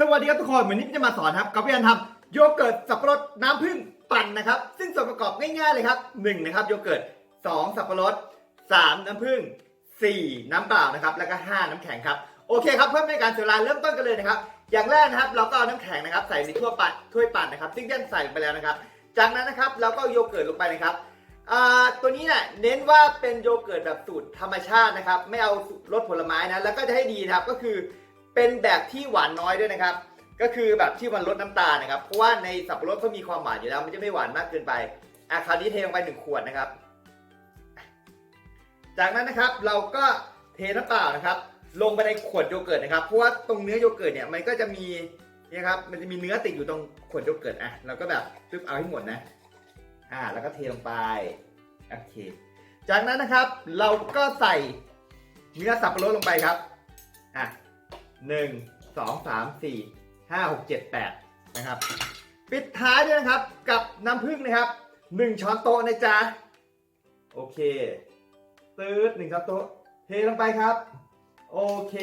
สวัสดีครับทุกคนวันนี้จะมาสอนครับกับพี่อันทำโยเกิร์ตสับปะรดน้ำผึ้งปั่นนะครับ ซึ่งส่วนประกอบง่ายๆเลยครับ1นะครับโยเกิร์ต2สับปะรด3น้ำผึ้ง4น้ำเปล่านะครับแล้วก็ 5 น้ำแข็งครับโอเคครับเพื่อให้การเสียเวลาเริ่มต้นกันเลยนะครับ อย่างแรกนะครับเราก็เอาน้ำแข็งนะครับ ใส่ในถ้วยปั่นถ้วยปั่นนะครับซึ่งเด่นใส่ไปแล้วนะครับ จากนั้นนะครับเราก็โยเกิร์ตลงไปนะครับตัวนี้เนี่ยเน้นว่าเป็นโยเกิร์ตแบบสูตรธรรมชาตินะครับ ไม่เอารสผลไม้นะแล้วก็จะให้ดีนะครับก็คือ เป็นแบบที่หวานน้อยด้วยนะครับ ก็คือแบบที่มันลดน้ำตาลนะครับ เพราะว่าในสับปะรดเขามีความหวานอยู่แล้ว มันจะไม่หวานมากเกินไป อะคราวนี้เทลงไปหนึ่งขวดนะครับ จากนั้นนะครับเราก็เทน้ำเปล่านะครับ ลงไปในขวดโยเกิร์ตนะครับ เพราะว่าตรงเนื้อโยเกิร์ตเนี่ยมันก็จะมีเนี่ยครับ มันจะมีเนื้อติดอยู่ตรงขวดโยเกิร์ตอะเราก็แบบปึ๊บเอาให้หมดนะ อ่า แล้วก็เทลงไป โอเค จากนั้นนะครับ เราก็ใส่เนื้อสับปะรดลงไปครับ อะ หนึ่งสองสามสี่ห้าหกเจ็ดแปดนะครับ ปิดท้ายด้วยนะครับกับน้ำผึ้งนะครับหนึ่งช้อนโต๊ะนะจ๊ะ โอเค ตืดหนึ่งช้อนโต๊ะเทลงไปครับ โอเค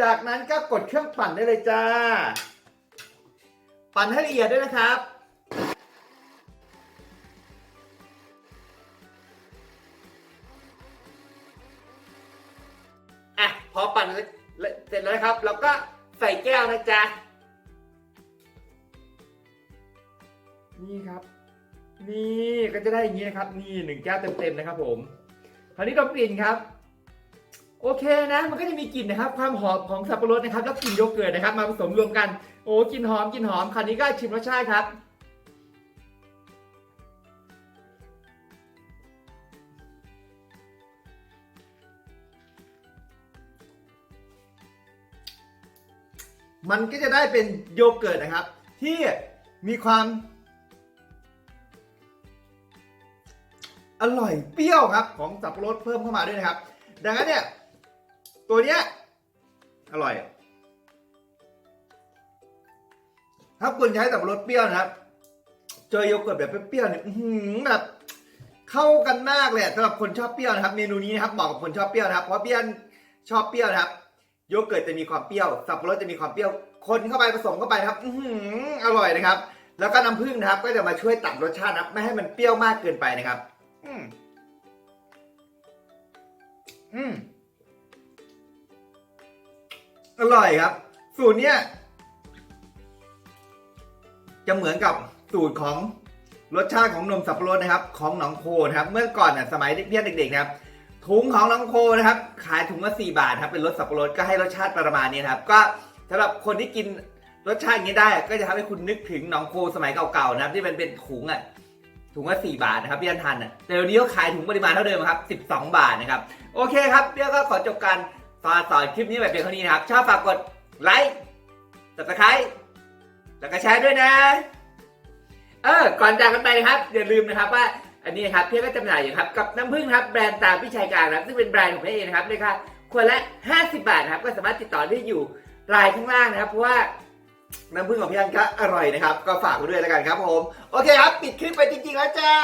จากนั้นก็กดเครื่องปั่นได้เลยจ้า ปั่นให้ละเอียดด้วยนะครับอะพอปั่น เสร็จแล้วนะครับ เราก็ใส่แก้วนะจ๊ะ นี่ครับ นี่ก็จะได้อย่างนี้นะครับ นี่หนึ่งแก้วเต็มๆนะครับ ผม คราวนี้เรากลิ่นครับ โอเคนะ มันก็จะมีกลิ่นนะครับ ความหอมของสับปะรดนะครับ แล้วกลิ่นโยเกิร์ตนะครับ มาผสมรวมกัน โอ้กลิ่นหอมกลิ่นหอม คราวนี้ก็ชิมรสชาติครับ มันก็จะได้เป็นโยเกิร์ตนะครับ ที่มีความ อร่อยเปรี้ยวครับ ของสับปะรดเพิ่มเข้ามาด้วยนะครับ ดังนั้นเนี่ยตัวเนี้ยอร่อย ถ้าคุณใช้สับปะรดเปรี้ยวนะครับเจอโยเกิร์ตแบบเปรี้ยวเนี่ยหือแบบเข้ากันมากเลยสำหรับคนชอบเปรี้ยวนะครับ เมนูนี้นะครับเหมาะกับคนชอบเปรี้ยวนะครับเพราะเปรี้ยวชอบเปรี้ยวนะครับ โยเกิร์ตจะมีความเปรี้ยว สับปะรดจะมีความเปรี้ยว คนเข้าไปผสมเข้าไปครับ อื้อหืออร่อยนะครับ แล้วก็น้ำผึ้งนะครับ ก็จะมาช่วยตัดรสชาตินะครับไม่ให้มันเปรี้ยวมากเกินไปนะครับ อืมอืมอร่อยครับ สูตรเนี้ยจะเหมือนกับสูตรของรสชาติของนมสับปะรดนะครับ ของหนองโคนะครับ เมื่อก่อนน่ะสมัยเด็กๆนะครับ ถุงของหนองโคนะครับ ขายถุงละ4บาทครับเป็นรสสับปะรดก็ให้รสชาติประมาณนี้นะครับ ก็สำหรับคนที่กินรสชาติอย่างนี้ได้ ก็จะทำให้คุณนึกถึงหนองโคสมัยเก่าๆนะครับ ที่มันเป็นถุงอะถุงละ4บาทนะครับพี่อันทันอะแต่เดี๋ยวนี้ก็ขายถุงปริมาณเท่าเดิมครับ 12 บาทนะครับโอเคครับเดี๋ยวก็ขอจบการสอนสอนคลิปนี้แบบเพียงเท่านี้นะครับชอบฝากกดไลค์ subscribe แล้วก็แชร์ด้วยนะ เออก่อนจากกันไปนะครับอย่าลืมนะครับว่า อันนี้นะครับเพียงก็จำหน่ายอยู่ครับกับน้ำผึ้งครับแบรนด์ตามพี่ชายการครับซึ่งเป็นแบรนด์ของพี่เองนะครับเลยค่ะควรละ 50 บาทนะครับก็สามารถติดต่อได้อยู่รายข้างล่างนะครับ เพราะว่าน้ำผึ้งของพี่อันก็อร่อยนะครับ ก็ฝากไว้ด้วยแล้วกันครับผม โอเคครับ ปิดคลิปไปจริงๆแล้วจ้า